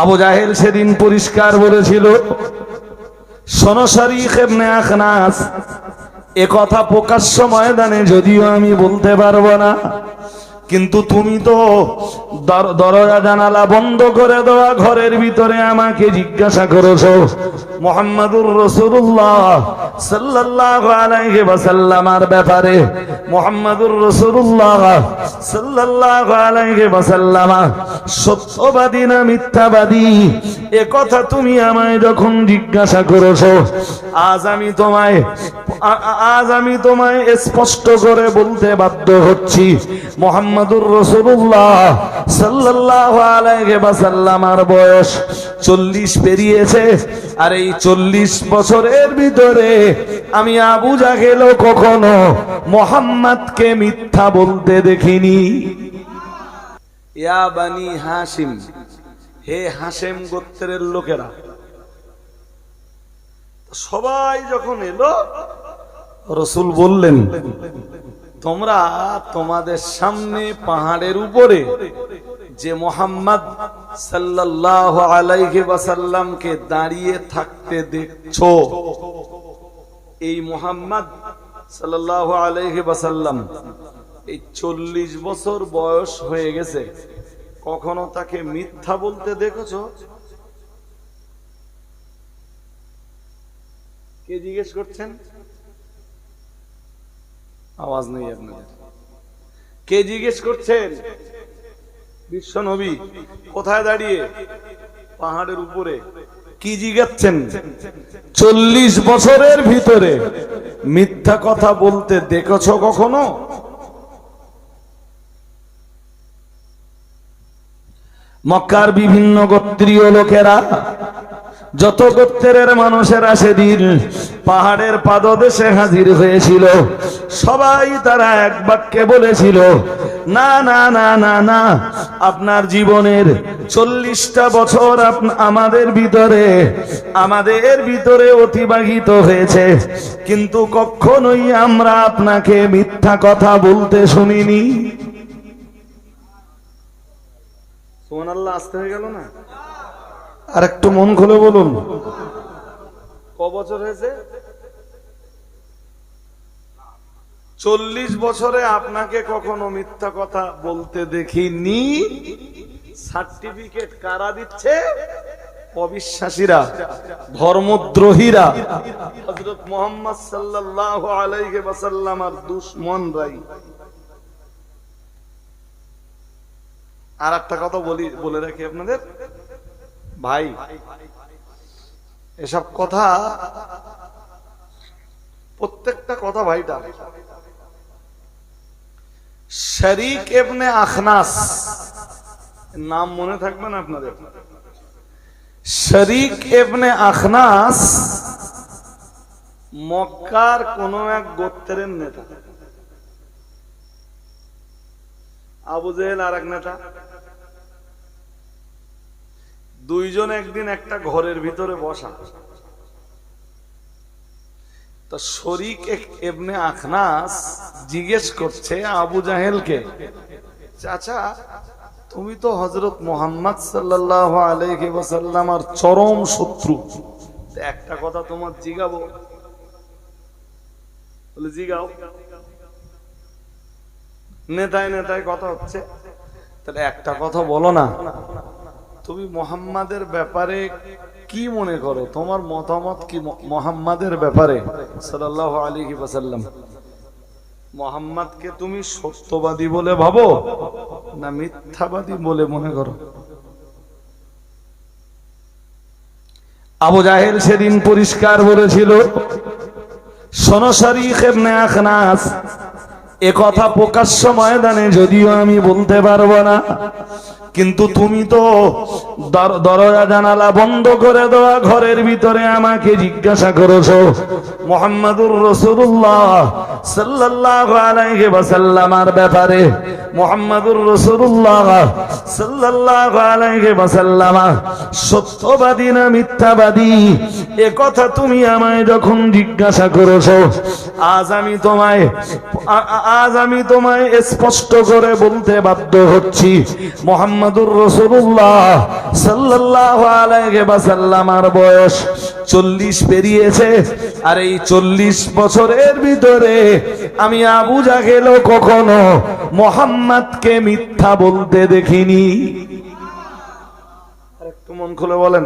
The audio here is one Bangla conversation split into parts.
আবু জাহেল সেদিন পরিষ্কার বলেছিল সনসারি খেমনে আখনাস এ কথা প্রকাশ্য ময়দানে যদিও আমি বলতে পারব না। কিন্তু তুমি তো দর- দরজা জানালা বন্ধ করে দেওয়া ঘরের ভিতরে আমাকে জিজ্ঞাসা করেছ। মোহাম্মদুর রসুল্লাহ ওয়াসাল্লামার ব্যাপারে। মোহাম্মদুর রসুল্লাহ ওয়াসাল্লামা সত্যবাদী না মিথ্যাবাদী? এ কথা তুমি আমায় যখন জিজ্ঞাসা করেছ, আজ আমি তোমায় আজ আমি তোমায় স্পষ্ট করে বলতে বাধ্য হচ্ছি। মোহাম্মদুর রসুল্লাহ সাল্লাল্লাহু আলাইহি ওয়াসাল্লামার বয়স চল্লিশ পেরিয়েছে। আর এই চল্লিশ বছরের ভিতরে আমি আবু জাহেলও কখনো মোহাম্মদকে মিথ্যা বলতে দেখিনি। ইয়া হাসিম হে হাসেম গোত্রের লোকেরা, সবাই যখন এলো, রসুল বললেন তোমরা তোমাদের সামনে পাহাড়ের উপরে যে মোহাম্মদ সাল্লাল্লাহু আলাইহি ওয়াসাল্লামকে দাঁড়িয়ে থাকতে দেখছ, এই মোহাম্মদ সাল্লাল্লাহু আলাইহি ওয়াসাল্লাম এই চল্লিশ বছর বয়স হয়ে গেছে, কখনো তাকে মিথ্যা বলতে দেখেছ? কে জিজ্ঞেস করছেন? আওয়াজ নেই আপনাদের। কে জিজ্ঞেস করছেন? বিশ্ব নবী, কোথায় দাঁড়িয়ে? পাহাড়ের উপরে। কি জিজ্ঞাচ্ছেন চল্লিশ বছরের ভিতরে। মিথ্যা কথা বলতে দেখেছ কখনো? মক্কার বিভিন্ন গোত্রীয় লোকেরা যত গোত্রের মানুষেরা সেদিন পাহাড়ের পাদদেশে হাজির হয়েছিল। সবাই তারা এক বাক্যে বলেছিল, না না না না না, আপনার জীবনের চল্লিশটা বছর আমাদের ভিতরে আমাদের ভিতরে অতিবাহিত হয়েছে। কিন্তু কখনোই আমরা আপনাকে মিথ্যা কথা বলতে শুনিনি। সোমান আসতে হয়ে গেল না? আর একটু মন খুলে বলুন। ক বছর হয়েছে? চল্লিশ বছরে আপনাকে কখনো মিথ্যা কথা বলতে দেখিনি। সার্টিফিকেট কারা দিচ্ছে? অবিশ্বাসীরা, ধর্মদ্রোহীরা। হযরত মুহাম্মদ সাল্লাল্লাহু আলাইহি ওয়াসাল্লামার দুশমনরাই। আর একটা কথা বলি, বলে রাখি আপনাদের। ভাই, এসব কথা প্রত্যেকটা কথা ভাইটা শরিক এবনে আখনাস নাম মনে থাকবে না আপনাদের? শরিক এবনে আখনাস মক্কার কোন এক গোত্রের নেতা। আবু জেহেল আর এক নেতা। দুইজন একদিন একটা ঘরের ভিতরে বসা। তা শরিক এবনে আখনাস জিজ্ঞেস করছে আবু জাহেলকে, চাচা, তুমি তো হজরত মোহাম্মদ সাল্লাল্লাহু আলাইহি ওয়াসাল্লামার চরম শত্রু। একটা কথা তোমার জিগাবো? বলে, জিগাও। নেতায় নেতায় কথা হচ্ছে। তাহলে একটা কথা বলো না। তুমি মোহাম্মদের ব্যাপারে কি মনে করো? তোমার মতামত কি মোহাম্মদের ব্যাপারে? সাল্লাল্লাহু আলাইহি ওয়াসাল্লাম। মোহাম্মদকে তুমি সত্যবাদী বলে ভাবো না মিথ্যাবাদী বলে মনে করো? আবু জাহেল সেদিন পরিষ্কার বলেছিল সনসারি খেমনে আখনাস এ প্রকাশ্য ময়দানে যদিও আমি বলতে পারব না। কিন্তু তুমি তো দর- দরজা জানালা বন্ধ করে দেওয়া ঘরের ভিতরে আমাকে জিজ্ঞাসা করেছ। মোহাম্মদুর রসুল্লাহ সাল্লাল্লাহু আলাইহি ওয়াসাল্লামার ব্যাপারে। মোহাম্মদুর রসুল্লাহ সাল্লাল্লাহু আলাইহি ওয়াসাল্লামা সত্যবাদী না মিথ্যাবাদী? এ কথা তুমি আমায় যখন জিজ্ঞাসা করেছ, আজ আমি তোমায় আজ আমি তোমায় স্পষ্ট করে বলতে বাধ্য হচ্ছি। মোহাম্মদ মোহাম্মদুর রসুল্লাহ সাল্লাল্লাহু আলাইহি ওয়াসাল্লামার বয়স চল্লিশ পেরিয়েছে। আর এই চল্লিশ বছরের ভিতরে আমি আবু জাহেলও কখনো মোহাম্মদকে মিথ্যা বলতে দেখিনি। একটু মন খুলে বলেন।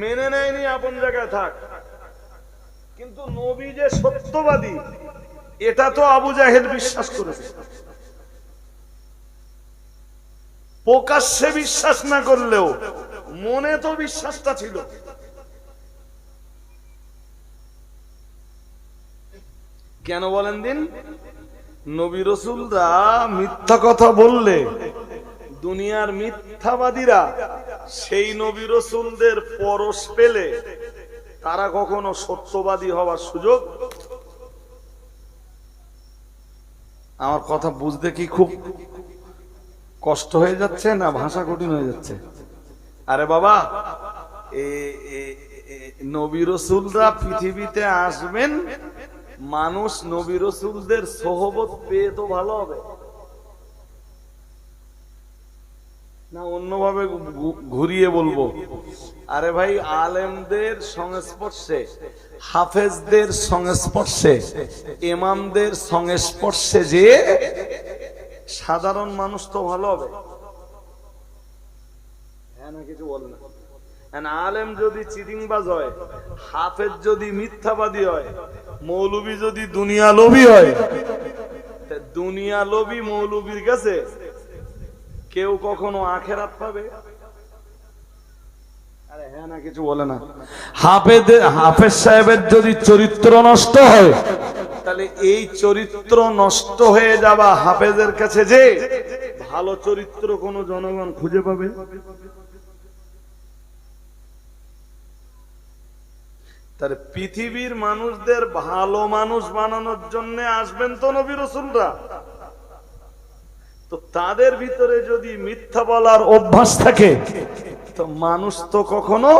মেনে নেয়নি আপন জায়গায় থাক। কিন্তু নবী যে সত্যবাদী, এটা তো আবু জাহেল বিশ্বাস করেছে। প্রকাশ্যে বিশ্বাস না করলেও মনে তো বিশ্বাসটা ছিল। কেন বলেন দিন? নবী রসুলরা মিথ্যা কথা বললে দুনিয়ার মিথ্যাবাদীরা সেই নবী রসুলদের পরশ পেলে তারা কখনো সত্যবাদী হওয়ার সুযোগ? আমার কথা বুঝতে কি খুব কষ্ট হয়ে যাচ্ছে না ভাষা কঠিন হয়ে যাচ্ছে? আরে বাবা নবী রসুলরা পৃথিবীতে আসবেন, মানুষ নবী রসুলদের সহবত পেয়ে তো ভালো হবে। না, অন্যভাবে ঘুরিয়ে বলব। আরে ভাই, আলেমদের সংস্পর্শে, হাফেজদের সংস্পর্শে, ইমামদের সংস্পর্শে যে সাধারণ মানুষ তো ভালো হবে। হ্যাঁ না কিছু বলে না। আলেম যদি চিটিংবাজ হয় হাফেজ যদি মিথ্যাবাদী হয় মৌলবী যদি দুনিয়া লোভী হয় দুনিয়া লোভী মৌলবীর কাছে কেউ কখনো আখেরাত পাবে? আরে হ্যাঁ না কিছু বলে না। হাফেজ হাফেজ সাহেবের যদি চরিত্র নষ্ট হয় তাহলে এই চরিত্র নষ্ট হয়ে যাওয়া হাফেজের কাছে যে ভালো চরিত্র কোন জনগণ খুঁজে পাবে? তাহলে পৃথিবীর মানুষদের ভালো মানুষ বানানোর জন্য আসবেন তো নবী রসুলরা। তো তাদের ভিতরে যদি মিথ্যা বলার অভ্যাস থাকে, তো মানুষ তো কখনো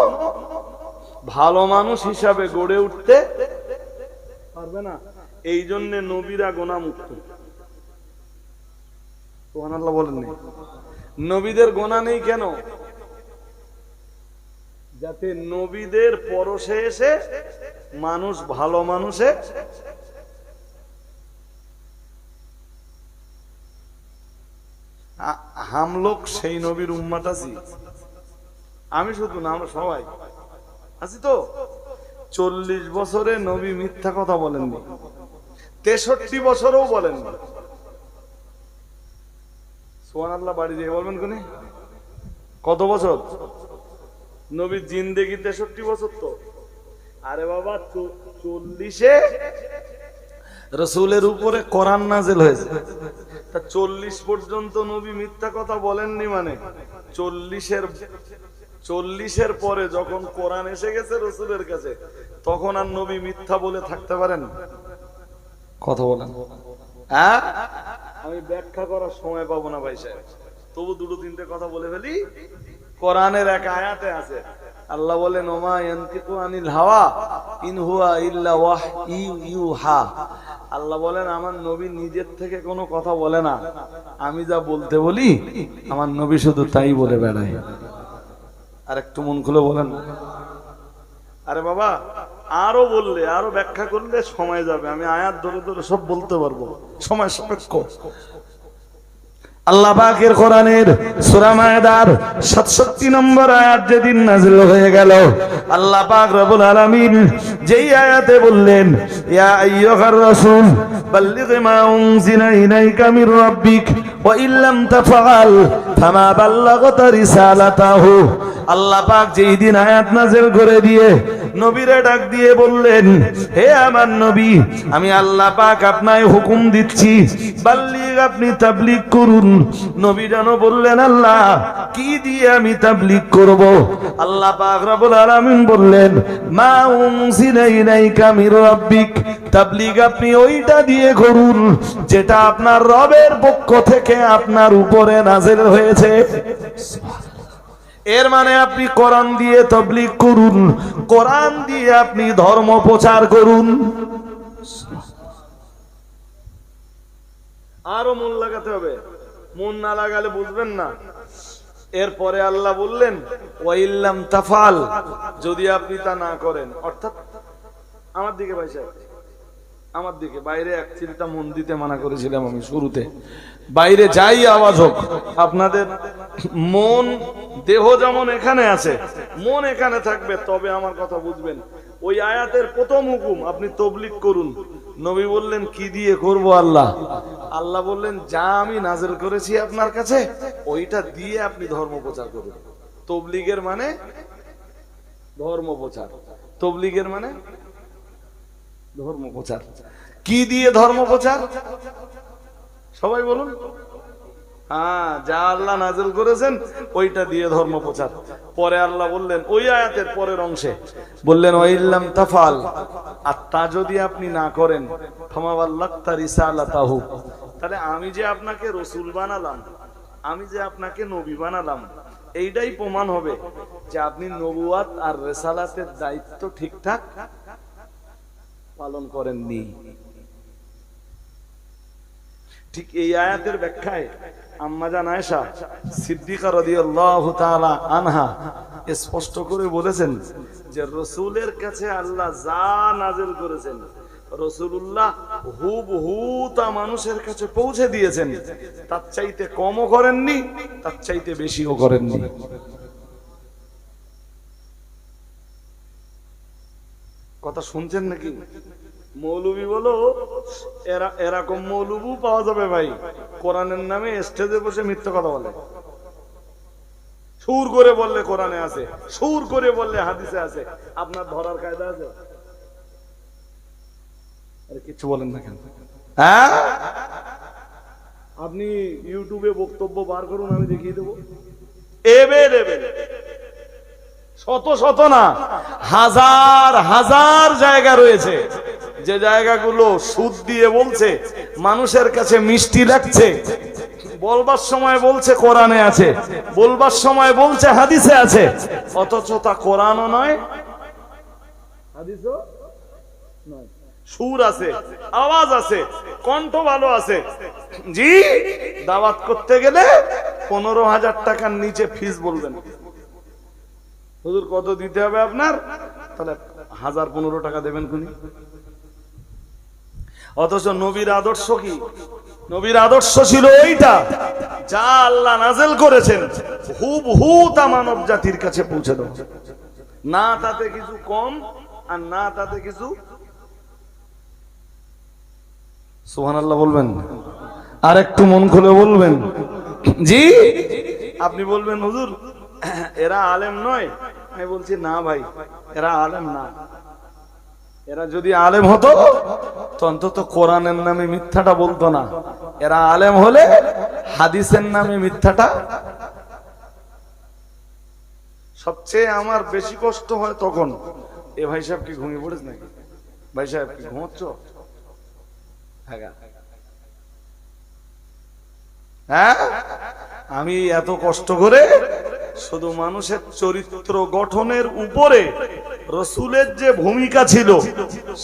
ভালো মানুষ হিসাবে গড়ে উঠতে পারবে না। এই জন্য নবীরা গোনামুক্ত। সুবহানাল্লাহ বলেননি। নবীদের গোনা নেই কেন? যাতে নবীদের পরশে এসে মানুষ ভালো মানুষে হামলোক সেই নবীর উম্মাত আছি। আমি শুধু না আমরা সবাই আছি তো? চল্লিশ বছরে নবী মিথ্যা কথা বলেননি। তেষট্টি বছরও বলেন সোহান বাড়ি দিয়ে বলবেন কোনে কত বছর? নবীর জিন্দেগি তেষট্টি বছর তো। আরে বাবা চল্লিশে? রসুলের উপরে কোরআন নাজেল হয়েছে। তা চল্লিশ পর্যন্ত নবী মিথ্যা কথা বলেননি মানে? চল্লিশের চল্লিশের পরে যখন কোরআন এসে গেছে রসুলের কাছে, তখন আর নবী মিথ্যা বলে থাকতে পারেন কথা বলেন। হ্যাঁ? আমি ব্যাখ্যা করার সময় পাবো না ভাই সাহেব। তবু দুটো তিনটে কথা বলে ফেলি। কোরআনের এক আয়াতে আছে। আল্লাহ বলেন ওমা ইয়ান্তিকু আনিল হাওয়া ইন হুয়া ইল্লা ওয়াহইউহা আল্লাহ বলেন আমার নবী নিজের থেকে কোনো কথা বলে না। আমি যা বলতে বলি আমার নবী শুধু তাই বলে বেড়ায়। আর একটু মন খুলে বলেন। আরে বাবা আরও বললে, আরও ব্যাখ্যা করলে সময় যাবে। আমি আয়াত ধরে ধরে সব বলতে পারব। সময় সাপেক্ষ। আল্লাহ কোরআনের সূরা মায়দার 67 নম্বর আয়াত যেদিন হয়ে গেল, আল্লাহ পাক রব্বুল আলামিন যেই আয়াতে বললেন, ইয়া আইয়ুহার মা উনজিলা ইলাইকা মির রাব্বিক, ওয়া ইল্লাম তাফআল ফামা বাল্লাগতা রিসালাতাহু। আল্লাহ পাক যেই দিন আয়াত নাযিল করে দিয়ে নবীরে ডাক দিয়ে বললেন, হে আমার নবী, আমি আল্লাহ পাক আপনায় হুকুম দিচ্ছি, বাল্লিগ আপনি তাবলিগ করুন। নবী যেন বললেন, আল্লাহ, কি দিয়ে আমি তাবলিগ করব? আল্লাহ পাক রব্বুল আলামিন বললেন, মা উনজিলা ইলাইকা মির রাব্বিক। তাবলিগ আপনি ওইটা দিয়ে করুন যেটা আপনার রবের পক্ষ থেকে আপনার উপরে নাযিল হয়েছে। এর মানে আপনি কোরআন দিয়ে তবলিগ করুন, কোরআন দিয়ে আপনি ধর্ম প্রচার করুন। আরও মন লাগাতে হবে। মন না লাগালে বুঝবেন না। এরপরে আল্লাহ বললেন, ওয়াইল্লাম তাফাল যদি আপনি তা না করেন, অর্থাৎ আমার দিকে ভাই সাহেব। আমার দিকে। বাইরে এক চিন্তা মন দিতে মানা করেছিলাম আমি শুরুতে। বাইরে যাই আওয়াজ হোক, আপনাদের মন, দেহ যেমন এখানে আছে, মন এখানে থাকবে, তবে আমার কথা বুঝবেন। ওই আয়াতের প্রথম হুকুম, আপনি তবলিক করুন। নবী বললেন, কি দিয়ে করব আল্লাহ? আল্লাহ বললেন, যা আমি নাজেল করেছি আপনার কাছে, ওইটা দিয়ে আপনি ধর্ম প্রচার করুন। তবলিগের মানে ধর্ম প্রচার। তবলিগের মানে ধর্ম প্রচার কি দিয়ে ধর্ম প্রচার সবাই বলুন। হ্যাঁ যা আল্লাহ নাজল করেছেন, ওইটা দিয়ে ধর্ম প্রচার পরে আল্লাহ বললেন, ওই আয়াতের পরের অংশে। বললেন, ওয়াইল্লাম তাফাল। আর তা যদি আপনি না করেন রিসালাতাহু। তাহলে আমি যে আপনাকে রসুল বানালাম, আমি যে আপনাকে নবী বানালাম, এইটাই প্রমাণ হবে যে আপনি নবুয়াত আর রেসালাতের দায়িত্ব ঠিকঠাক পালন করেননি। ঠিক এই আয়াতের ব্যাখ্যায় আম্মাজান আয়েশা সিদ্দিকা রাদিয়াল্লাহু তাআলা আনহা স্পষ্ট করে বলেছেন যে রসুলের কাছে আল্লাহ যা নাজিল করেছেন রসুল্লাহ হুব হু তা মানুষের কাছে পৌঁছে দিয়েছেন। তার চাইতে কমও করেননি, তার চাইতে বেশিও করেননি। কথা শুনছেন নাকি? মৌলবি বলো, এরা, এরকম মৌলবু পাওয়া যাবে ভাই। কোরআনের নামে স্টেজে বসে মিথ্যা কথা বলে। সুর করে বললে কোরআনে আছে, সুর করে বললে হাদিসে আছে। আপনার ধরার কায়দা আছে? আরে কিছু বলেন না কেন? হ্যাঁ? আপনি ইউটিউবে বক্তব্য বার করুন, আমি দেখিয়ে দেবো। এবেল এবেল শত শত না, হাজার হাজার জায়গা রয়েছে। যে জায়গাগুলো সুদ দিয়ে বলছে, মানুষের কাছে মিষ্টি লাগছে, বলবার সময় বলছে কোরআনে আছে, বলবার সময় বলছে হাদিসে আছে, অথচ তা কোরআনও নয়, হাদিসও নয়। সুর আছে, আওয়াজ আছে, কণ্ঠ ভালো আছে। জি, দাওয়াত করতে গেলে পনেরো হাজার টাকার নিচে ফিস বলবেন। হুজুর কত দিতে হবে আপনার? তাহলে হাজার পনেরো টাকা দেবেন কোনি অথচ নবীর আদর্শ কি? নবীর আদর্শ ছিল এইটা, যা আল্লাহ নাজেল করেছেন হুব হু তা মানব জাতির কাছে পৌঁছে দাও না তাতে কিছু কম আর না তাতে কিছু। সোহান আল্লাহ বলবেন? আর একটু মন খুলে বলবেন? জি? আপনি বলবেন, হুজুর, এরা আলেম নয়। আমি বলছি, না ভাই, এরা আলেম না। এরা যদি আলেম হতো অন্তত কোরআনের নামে মিথ্যাটা বলতো না। এরা আলেম হলে হাদিসের নামে মিথ্যাটা। সবচেয়ে আমার বেশি কষ্ট হয় তখন। এ ভাই সাহেব কি ঘুমিয়ে পড়েছ নাকি? ভাই সাহেব কি ঘুমাচ্ছ? হ্যাঁ? আমি এত কষ্ট করে শুধু মানুষের চরিত্র গঠনের উপরে রসুলের যে ভূমিকা ছিল,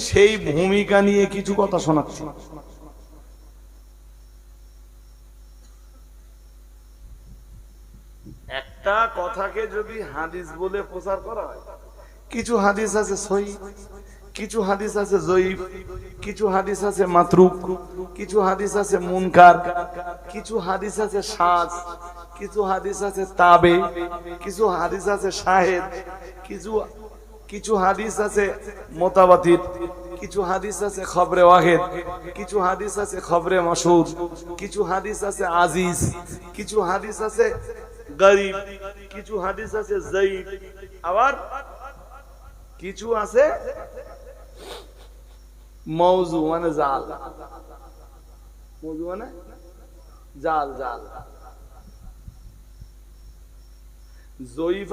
সেই ভূমিকা নিয়ে কিছু কথা শোনাচ্ছি। একটা কথাকে যদি হাদিস বলে প্রচার করা হয়, কিছু হাদিস আছে সই কিছু হাদিস আছে জয়ীফ কিছু হাদিস আছে মাতরুক কিছু হাদিস আছে মুনকার কিছু হাদিস আছে সাজ কিছু হাদিস আছে তাবে কিছু হাদিস আছে শাহেদ কিছু কিছু হাদিস আছে মোতাবাতির কিছু হাদিস আছে খবরে ওয়াহেদ কিছু হাদিস আছে খবরে মাসুদ কিছু হাদিস আছে আজিজ কিছু হাদিস আছে গরিব কিছু হাদিস আছে জয়ীফ আবার কিছু আছে মৌজু জাল জাল জাল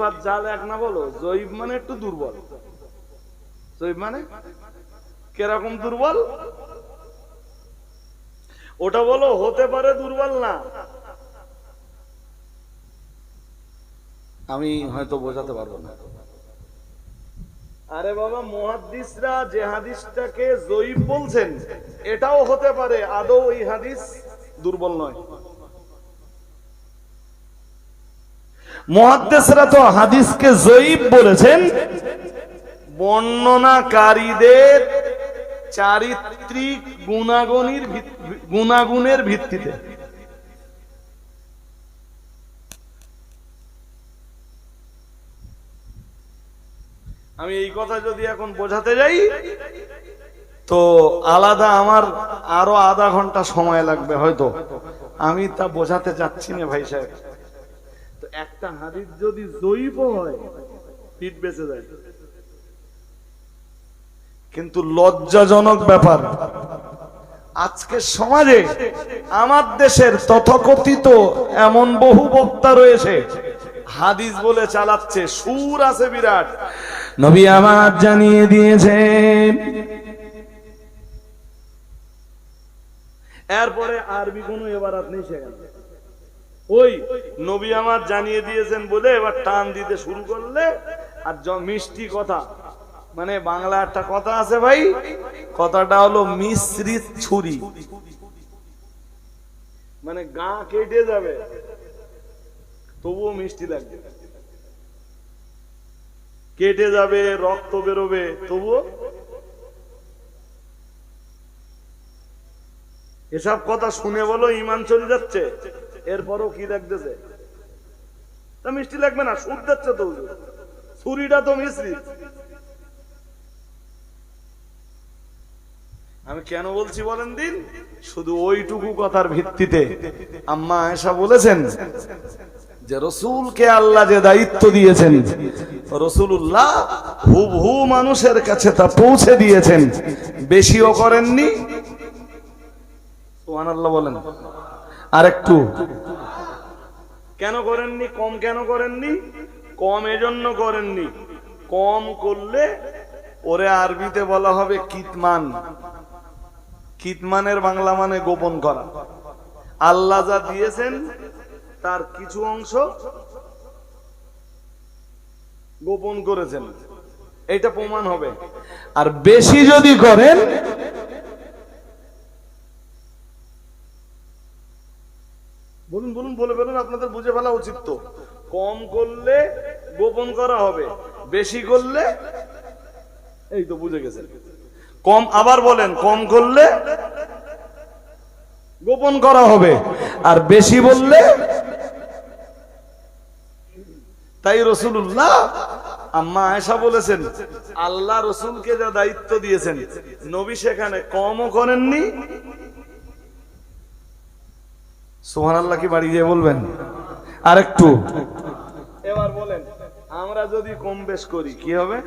আর জাল এক না বলো؟ জয়ীফ মানে একটু দুর্বল। জয়ীফ মানে কীরকম দুর্বল? ওটা বলো, হতে পারে দুর্বল না। আমি হয়তো বোঝাতে পারব না। আরে বাবা মহাদিসরা যে হাদিসটাকে জয়ী বলছেন, এটাও হতে পারে, আদৌ এই হাদিস দুর্বল নয়। তো হাদিসকে জয়ীব বলেছেন, বর্ণনাকারীদের চারিত্রিক গুণাগুণের গুণাগুণের ভিত্তিতে। আমি এই কথা যদি এখন বোঝাতে যাই, তো আলাদা আমার আরও আধা ঘণ্টা সময় লাগবে হয়তো। আমি তা বোঝাতে চাচ্ছি না ভাই সাহেব। তো একটা হাদিস যদি জয়ীফ হয়, পিঠ বেঁচে যায়। কিন্তু লজ্জাজনক ব্যাপার, আজকে সমাজে, আমার দেশের তথাকথিত এমন বহু বক্তা রয়েছে, হাদিস বলে চালাচ্ছে, সুর আছে বিরাট। নবী আমার জানিয়ে দিয়েছেন এরপরে আরবি কোনো এবারাত নেই সেখানে ওই নবী আমার জানিয়ে দিয়েছেন বলে এবার টান দিতে শুরু করলে আর মিষ্টি কথা মানে বাংলা একটা কথা আছে ভাই, কথাটা হলো মিশ্রিত ছুরি। মানে গা কেটে যাবে, তবুও মিষ্টি লাগবে। কেটে যাবে, রক্ত বেরোবে। তবুও এসব কথা শুনে বলো ইমান চলে যাচ্ছে। এরপরও কি লাগতেছে তা মিষ্টি লাগবে না, সুদ যাচ্ছে তো। ছুরিটা তো মিশ্রি আমি কেন বলছি বলেন দিন? শুধু ওইটুকু কথার ভিত্তিতে। আম্মা আয়েশা বলেছেন যে, রসুলকে আল্লাহ যে দায়িত্ব দিয়েছেন রসুল্লাহ হুবহু মানুষের কাছে তা পৌঁছে দিয়েছেন। বেশিও করেননি। বলেন। আর একটু কেন করেননি? কম কেন করেননি? কম এজন্য করেননি। কম করলে ওরে আরবিতে বলা হবে কিতমান। কিতমানের বাংলা মানে গোপন করা। আল্লাহ যা দিয়েছেন, তার কিছু অংশ গোপন করেছেন। এটা প্রমাণ হবে। আর বেশি যদি করেন বলুন বলুন বলে বলুন আপনাদের বুঝে ফেলা উচিত তো। কম করলে গোপন করা হবে বেশি করলে এই তো বুঝে গেছেন। কম আবার বলেন কম করলে গোপন করা হবে আর বেশি বললে তাই রসুল্লাহ আম্মা আয়েশা বলেছেন, আল্লাহ রসুলকে যা দায়িত্ব দিয়েছেন, নবী সেখানে কমও করেননি। সোহান আল্লাহ কি বাড়ি গিয়ে বলবেন? আর একটু এবার বলেন, আমরা যদি কম বেশ করি, কি হবে?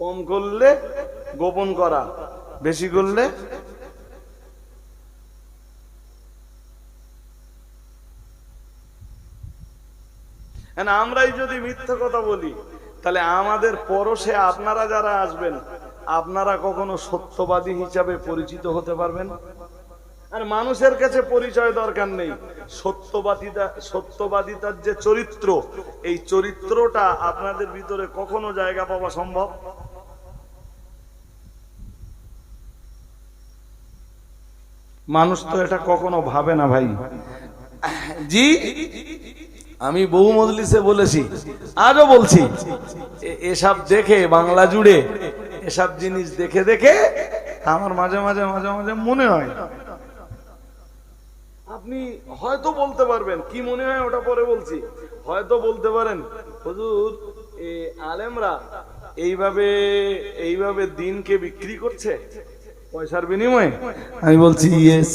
কম করলে গোপন করা, বেশি করলে And আমরাই যদি মিথ্যা কথা বলি, তাহলে আমাদের পরশে আপনারা যারা আসবেন, আপনারা কখনো সত্যবাদী হিসাবে পরিচিত হতে পারবেন? আর মানুষের কাছে পরিচয় দরকার নেই। সত্যবাদিতা, সত্যবাদিতার যে চরিত্র, এই চরিত্রটা আপনাদের ভিতরে কখনো জায়গা পাওয়া সম্ভব? মানুষ তো এটা কখনো ভাবে না ভাই। জি? আমি বহু মজলিসে বলেছি আজও বলছি এসব দেখে বাংলা জুড়ে এসব জিনিস দেখে দেখে আমার মাঝে মাঝে মাঝে মাঝে মনে হয়। আপনি হয়তো বলতে পারবেন কি মনে হয় ওটা পরে বলছি। হয়তো বলতে পারেন হুজুর এ আলেমরা এইভাবে এইভাবে দিনকে বিক্রি করছে পয়সার বিনিময়ে? আমি বলছি ইয়েস